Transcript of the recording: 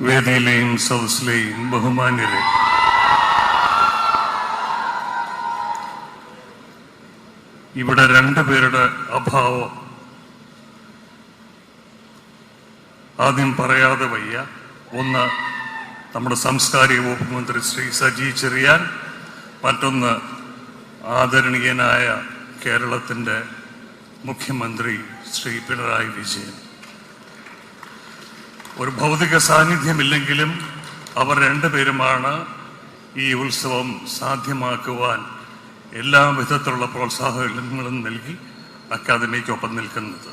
വേദിയിലെയും സദസ്സിലെയും ബഹുമാന്യരെ. ഇവിടെ രണ്ടു പേരുടെ അഭാവം. ആദ്യം പറയാതെ വയ്യ. ഒന്ന് നമ്മുടെ സാംസ്കാരിക വകുപ്പ് മന്ത്രി ശ്രീ സജി ചെറിയാൻ മറ്റൊന്ന് ആദരണീയനായ കേരളത്തിന്റെ മുഖ്യമന്ത്രി ശ്രീ പിണറായി വിജയൻ. ഒരു ഭൗതിക സാന്നിധ്യമില്ലെങ്കിലും അവർ രണ്ടുപേരുമാണ് ഈ ഉത്സവം സാധ്യമാക്കുവാൻ എല്ലാ വിധത്തിലുള്ള പ്രോത്സാഹനങ്ങളും നൽകി അക്കാദമിക്കൊപ്പം നിൽക്കുന്നത്.